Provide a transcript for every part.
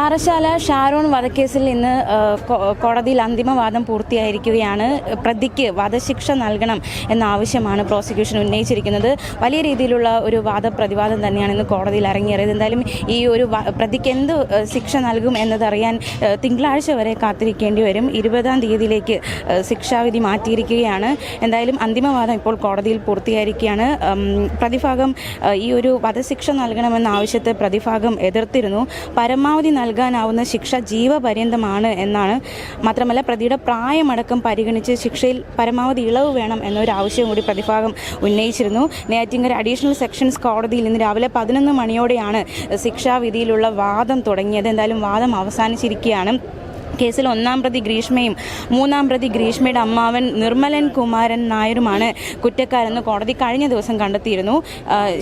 പാറശാല ഷാരോൺ വധക്കേസിൽ ഇന്ന് കോടതിയിൽ അന്തിമവാദം പൂർത്തിയായിരിക്കുകയാണ്. പ്രതിക്ക് വധശിക്ഷ നൽകണം എന്ന ആവശ്യമാണ് പ്രോസിക്യൂഷൻ ഉന്നയിച്ചിരിക്കുന്നത്. വലിയ രീതിയിലുള്ള ഒരു വാദപ്രതിവാദം തന്നെയാണ് ഇന്ന് കോടതിയിൽ ഇറങ്ങിയത് എന്തായാലും ഈ ഒരു പ്രതിക്ക് എന്ത് ശിക്ഷ നൽകും എന്നതറിയാൻ തിങ്കളാഴ്ച വരെ കാത്തിരിക്കേണ്ടി വരും. ഇരുപതാം തീയതിയിലേക്ക് ശിക്ഷാവിധി മാറ്റിയിരിക്കുകയാണ്. എന്തായാലും അന്തിമവാദം ഇപ്പോൾ കോടതിയിൽ പൂർത്തിയായിരിക്കുകയാണ്. പ്രതിഭാഗം ഈ ഒരു വധശിക്ഷ നൽകണമെന്ന ആവശ്യത്തെ പ്രതിഭാഗം എതിർത്തിരുന്നു. പരമാവധി നൽകാനാവുന്ന ശിക്ഷ ജീവപര്യന്തമാണ് എന്നാണ് മാത്രമല്ല പ്രതിയുടെ പ്രായമടക്കം പരിഗണിച്ച് ശിക്ഷയിൽ പരമാവധി ഇളവ് വേണം എന്നൊരു ആവശ്യം കൂടി പ്രതിഭാഗം ഉന്നയിച്ചിരുന്നു. നെയ്യാറ്റിങ്കര അഡീഷണൽ സെക്ഷൻസ് കോടതിയിൽ ഇന്ന് രാവിലെ പതിനൊന്ന് മണിയോടെയാണ് ശിക്ഷാവിധിയിലുള്ള വാദം തുടങ്ങിയത്. എന്തായാലും വാദം അവസാനിച്ചിരിക്കുകയാണ്. കേസിൽ ഒന്നാം പ്രതി ഗ്രീഷ്മയും മൂന്നാം പ്രതി ഗ്രീഷ്മയുടെ അമ്മാവൻ നിർമ്മലൻ കുമാരൻ നായരുമാണ് കുറ്റക്കാരെന്ന് കോടതി കഴിഞ്ഞ ദിവസം കണ്ടെത്തിയിരുന്നു.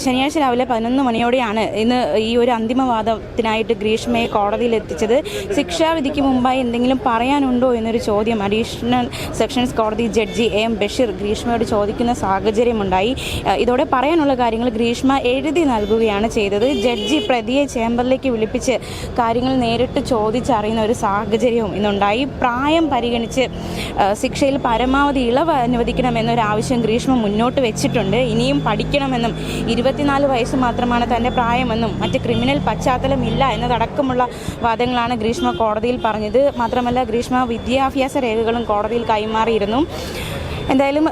ശനിയാഴ്ച രാവിലെ പതിനൊന്ന് മണിയോടെയാണ് ഇന്ന് ഈ ഒരു അന്തിമവാദത്തിനായിട്ട് ഗ്രീഷ്മയെ കോടതിയിൽ എത്തിച്ചത്. ശിക്ഷാവിധിക്ക് മുമ്പായി എന്തെങ്കിലും പറയാനുണ്ടോ എന്നൊരു ചോദ്യം അഡീഷണൽ സെക്ഷൻസ് കോടതി ജഡ്ജി എ എം ബഷീർ ഗ്രീഷ്മയോട് ചോദിക്കുന്ന സാഹചര്യമുണ്ടായി. ഇതോടെ പറയാനുള്ള കാര്യങ്ങൾ ഗ്രീഷ്മ എഴുതി നൽകുകയാണ് ചെയ്തത്. ജഡ്ജി പ്രതിയെ ചേംബറിലേക്ക് വിളിപ്പിച്ച് കാര്യങ്ങൾ നേരിട്ട് ചോദിച്ചറിയുന്ന ഒരു സാഹചര്യവും ഇന്നുണ്ടായി പ്രായം പരിഗണിച്ച് ശിക്ഷയിൽ പരമാവധി ഇളവ് അനുവദിക്കണമെന്നൊരു ആവശ്യം ഗ്രീഷ്മ മുന്നോട്ട് വെച്ചിട്ടുണ്ട്. ഇനിയും പഠിക്കണമെന്നും ഇരുപത്തിനാല് വയസ്സ് മാത്രമാണ് തന്റെ പ്രായമെന്നും മറ്റ് ക്രിമിനൽ പശ്ചാത്തലം ഇല്ല എന്നതടക്കമുള്ള വാദങ്ങളാണ് ഗ്രീഷ്മ കോടതിയിൽ പറഞ്ഞത്. മാത്രമല്ല ഗ്രീഷ്മ വിദ്യാഭ്യാസ രേഖകളും കോടതിയിൽ കൈമാറിയിരുന്നു. എന്തായാലും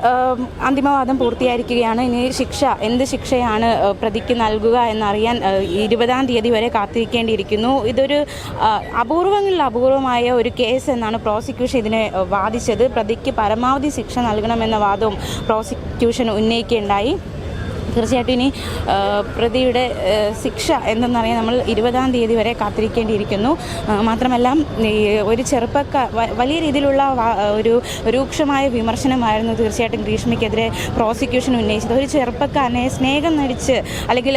അന്തിമവാദം പൂർത്തിയായിരിക്കുകയാണ്. ഇനി ശിക്ഷ എന്ത് ശിക്ഷയാണ് പ്രതിക്ക് നൽകുക എന്നറിയാൻ ഇരുപതാം തീയതി വരെ കാത്തിരിക്കേണ്ടിയിരിക്കുന്നു. ഇതൊരു അപൂർവങ്ങളിൽ അപൂർവമായ ഒരു കേസ് എന്നാണ് പ്രോസിക്യൂഷൻ ഇതിനെ വാദിച്ചത്. പ്രതിക്ക് പരമാവധി ശിക്ഷ നൽകണമെന്ന വാദവും പ്രോസിക്യൂഷൻ ഉന്നയിക്കുകയുണ്ടായി. തീർച്ചയായിട്ടും ഇനി പ്രതിയുടെ ശിക്ഷ എന്തെന്നറിയാൻ നമ്മൾ ഇരുപതാം തീയതി വരെ കാത്തിരിക്കേണ്ടിയിരിക്കുന്നു. മാത്രമല്ല ഒരു ചെറുപ്പക്കാർ വലിയ രീതിയിലുള്ള ഒരു രൂക്ഷമായ വിമർശനമായിരുന്നു തീർച്ചയായിട്ടും ഗ്രീഷ്മയ്ക്കെതിരെ പ്രോസിക്യൂഷൻ ഉന്നയിച്ചത്. ഒരു ചെറുപ്പക്കാരനെ സ്നേഹം നടിച്ച് അല്ലെങ്കിൽ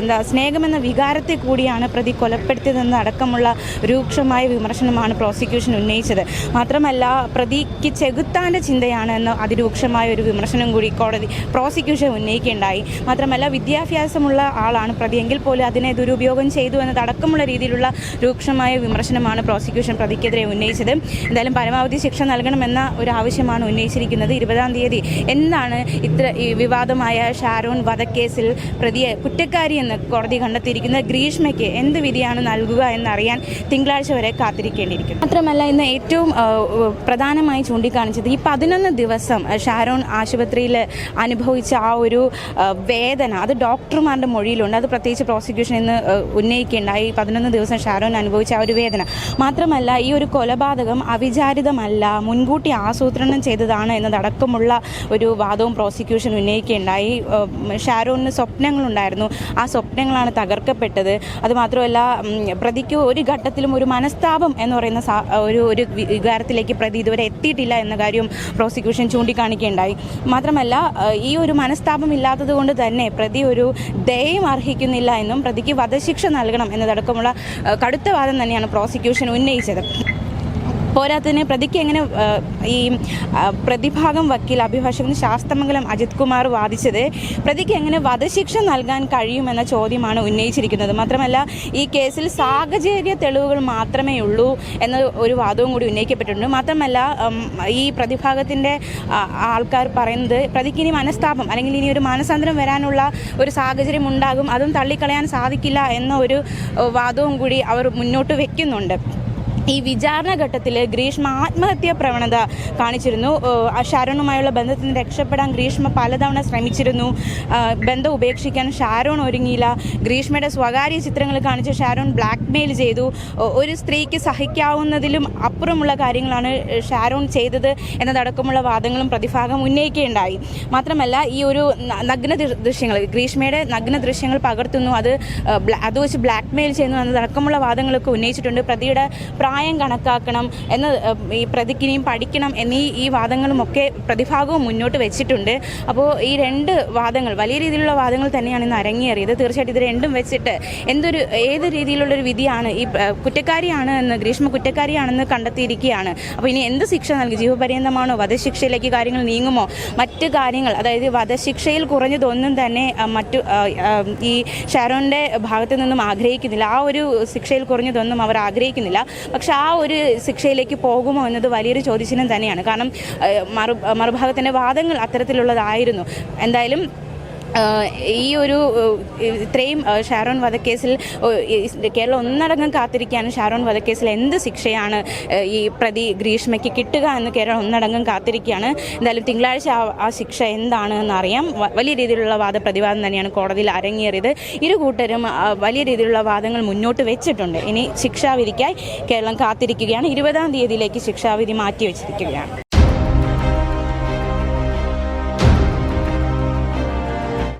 എന്താ സ്നേഹമെന്ന വികാരത്തെ കൂടിയാണ് പ്രതി കൊലപ്പെടുത്തിയതെന്ന് അടക്കമുള്ള രൂക്ഷമായ വിമർശനമാണ് പ്രോസിക്യൂഷൻ ഉന്നയിച്ചത്. മാത്രമല്ല പ്രതിക്ക് ചെകുത്താന്റെ ചിന്തയാണ് എന്ന അതിരൂക്ഷമായ ഒരു വിമർശനം കൂടി കോടതി പ്രോസിക്യൂഷൻ ഉന്നയിക്കുകയുണ്ടായി. മാത്രമല്ല വിദ്യാഭ്യാസമുള്ള ആളാണ് പ്രതി. എങ്കിൽ പോലും അതിനെ ദുരുപയോഗം ചെയ്തു എന്നതടക്കമുള്ള രീതിയിലുള്ള രൂക്ഷമായ വിമർശനമാണ് പ്രോസിക്യൂഷൻ പ്രതിക്കെതിരെ ഉന്നയിച്ചത്. എന്തായാലും പരമാവധി ശിക്ഷ നൽകണമെന്ന ഒരു ആവശ്യമാണ് ഉന്നയിച്ചിരിക്കുന്നത്. ഇരുപതാം തീയതി എന്താണ് ഇത്ര വിവാദമായ ഷാരോൺ വധക്കേസിൽ പ്രതിയെ കുറ്റക്കാരിയെന്ന് കോടതി കണ്ടെത്തിയിരിക്കുന്ന ഗ്രീഷ്മയ്ക്ക് എന്ത് വിധിയാണ് നൽകുക എന്നറിയാൻ തിങ്കളാഴ്ച വരെ കാത്തിരിക്കേണ്ടിയിരിക്കും മാത്രമല്ല ഇന്ന് ഏറ്റവും പ്രധാനമായി ചൂണ്ടിക്കാണിച്ചത് ഈ പതിനൊന്ന് ദിവസം ഷാരോൺ ആശുപത്രിയിൽ അനുഭവിച്ച ആ ഒരു വേദന. അത് ഡോക്ടർമാരുടെ മൊഴിയിലുണ്ട്. അത് പ്രത്യേകിച്ച് പ്രോസിക്യൂഷൻ ഇന്ന് ഉന്നയിക്കുകയുണ്ടായി പതിനൊന്ന് ദിവസം ഷാരോൻ അനുഭവിച്ച ആ ഒരു വേദന. മാത്രമല്ല ഈ ഒരു കൊലപാതകം അവിചാരിതമല്ല. മുൻകൂട്ടി ആസൂത്രണം ചെയ്തതാണ് എന്നതടക്കമുള്ള ഒരു വാദവും പ്രോസിക്യൂഷൻ ഉന്നയിക്കുകയുണ്ടായി ഷാരോണിന് സ്വപ്നങ്ങളുണ്ടായിരുന്നു. ആ സ്വപ്നങ്ങളാണ് തകർക്കപ്പെട്ടത്. അതുമാത്രമല്ല പ്രതിക്ക് ഒരു ഘട്ടത്തിലും ഒരു മനസ്താപം എന്ന് പറയുന്ന ഒരു ഒരു വികാരത്തിലേക്ക് പ്രതി ഇതുവരെ എത്തിയിട്ടില്ല എന്ന കാര്യം പ്രോസിക്യൂഷൻ ചൂണ്ടിക്കാണിക്കുകയുണ്ടായി മാത്രമല്ല ഈ ഒരു മനസ്താപം ഇല്ലാത്തത് കൊണ്ട് തന്നെ പ്രതി ഒരു ദയം അർഹിക്കുന്നില്ല എന്നും പ്രതിക്ക് വധശിക്ഷ നൽകണം എന്നതടക്കമുള്ള കടുത്ത വാദം തന്നെയാണ് പ്രോസിക്യൂഷൻ ഉന്നയിച്ചത്. പോരാത്തതിന് പ്രതിക്ക് എങ്ങനെ ഈ പ്രതിഭാഗം വക്കീൽ അഭിഭാഷകൻ ശാസ്തമംഗലം അജിത് കുമാർ വാദിച്ചത് പ്രതിക്ക് എങ്ങനെ വധശിക്ഷ നൽകാൻ കഴിയുമെന്ന ചോദ്യമാണ് ഉന്നയിച്ചിരിക്കുന്നത്. മാത്രമല്ല ഈ കേസിൽ സാഹചര്യ തെളിവുകൾ മാത്രമേ ഉള്ളൂ എന്ന ഒരു വാദവും കൂടി ഉന്നയിക്കപ്പെട്ടിട്ടുണ്ട്. മാത്രമല്ല ഈ പ്രതിഭാഗത്തിന്റെ ആൾക്കാർ പറയുന്നത് പ്രതിക്ക് ഇനി മനസ്താപം അല്ലെങ്കിൽ ഇനി ഒരു മാനസാന്തരം വരാനുള്ള ഒരു സാഹചര്യം ഉണ്ടാകും അതും തള്ളിക്കളയാൻ സാധിക്കില്ല എന്ന ഒരു വാദവും കൂടി അവർ മുന്നോട്ട് വെക്കുന്നുണ്ട്. ഈ വിചാരണ ഘട്ടത്തിൽ ഗ്രീഷ്മ ആത്മഹത്യാ പ്രവണത കാണിച്ചിരുന്നു. ഷാരോണുമായുള്ള ബന്ധത്തിൽ നിന്ന് രക്ഷപ്പെടാൻ ഗ്രീഷ്മ പലതവണ ശ്രമിച്ചിരുന്നു. ബന്ധം ഉപേക്ഷിക്കാൻ ഷാരോൺ ഒരുങ്ങിയില്ല. ഗ്രീഷ്മയുടെ സ്വകാര്യ ചിത്രങ്ങൾ കാണിച്ച് ഷാരോൺ ബ്ലാക്ക് മെയിൽ ചെയ്തു ഒരു സ്ത്രീക്ക് സഹിക്കാവുന്നതിലും അപ്പുറമുള്ള കാര്യങ്ങളാണ് ഷാരോൺ ചെയ്തത് എന്നതടക്കമുള്ള വാദങ്ങളും പ്രതിഭാഗം ഉന്നയിക്കുകയുണ്ടായി. മാത്രമല്ല ഈ ഒരു നഗ്ന ദൃശ്യങ്ങൾ ഗ്രീഷ്മയുടെ നഗ്ന ദൃശ്യങ്ങൾ പകർത്തുന്നു. അത് അത് വെച്ച് ബ്ലാക്ക് മെയിൽ ചെയ്യുന്നു എന്നതടക്കമുള്ള വാദങ്ങളൊക്കെ ഉന്നയിച്ചിട്ടുണ്ട്. പ്രതിയുടെ പ്രായം കണക്കാക്കണം എന്ന് ഈ പ്രതിക്കിനിയും പഠിക്കണം എന്നീ ഈ വാദങ്ങളുമൊക്കെ പ്രതിഭാഗവും മുന്നോട്ട് വെച്ചിട്ടുണ്ട്. അപ്പോൾ ഈ രണ്ട് വാദങ്ങൾ വലിയ രീതിയിലുള്ള വാദങ്ങൾ തന്നെയാണ് ഇന്ന് അരങ്ങേറിയത്. തീർച്ചയായിട്ടും ഇത് രണ്ടും വെച്ചിട്ട് എന്തൊരു ഏത് രീതിയിലുള്ളൊരു വിധിയാണ് ഈ കുറ്റക്കാരിയാണ് എന്ന് ഗ്രീഷ്മ കുറ്റക്കാരിയാണെന്ന് കണ്ടെത്തിയിരിക്കുകയാണ്. അപ്പോൾ ഇനി എന്ത് ശിക്ഷ നൽകി? ജീവപര്യന്തമാണോ? വധശിക്ഷയിലേക്ക് കാര്യങ്ങൾ നീങ്ങുമോ? മറ്റ് കാര്യങ്ങൾ അതായത് വധശിക്ഷയിൽ കുറഞ്ഞതൊന്നും തന്നെ മറ്റു ഈ ഷാരോണിന്റെ ഭാഗത്തു നിന്നും ആഗ്രഹിക്കുന്നില്ല. ആ ഒരു ശിക്ഷയിൽ കുറഞ്ഞതൊന്നും അവർ ആഗ്രഹിക്കുന്നില്ല. പക്ഷെ ആ ഒരു ശിക്ഷയിലേക്ക് പോകുമോ എന്നത് വലിയൊരു ചോദ്യചിഹ്നം തന്നെയാണ്. കാരണം മറു മറുഭാഗത്തിന്റെ വാദങ്ങൾ അത്തരത്തിലുള്ളതായിരുന്നു. എന്തായാലും ഈ ഒരു ഇത്രയും ഷാരോൺ വധക്കേസിൽ കേരളം ഒന്നടങ്കം കാത്തിരിക്കുകയാണ്. ഷാരോൺ വധക്കേസിൽ എന്ത് ശിക്ഷയാണ് ഈ പ്രതി ഗ്രീഷ്മയ്ക്ക് കിട്ടുക എന്ന് കേരളം ഒന്നടങ്കം കാത്തിരിക്കുകയാണ്. എന്തായാലും തിങ്കളാഴ്ച ആ ശിക്ഷ എന്താണ് എന്നറിയാം വലിയ രീതിയിലുള്ള വാദപ്രതിവാദം തന്നെയാണ് കോടതിയിൽ അരങ്ങേറിയത്. ഇരു കൂട്ടരും വലിയ രീതിയിലുള്ള വാദങ്ങൾ മുന്നോട്ട് വെച്ചിട്ടുണ്ട്. ഇനി ശിക്ഷാവിധിക്കായി കേരളം കാത്തിരിക്കുകയാണ്. ഇരുപതാം തീയതിയിലേക്ക് ശിക്ഷാവിധി മാറ്റിവെച്ചിരിക്കുകയാണ്.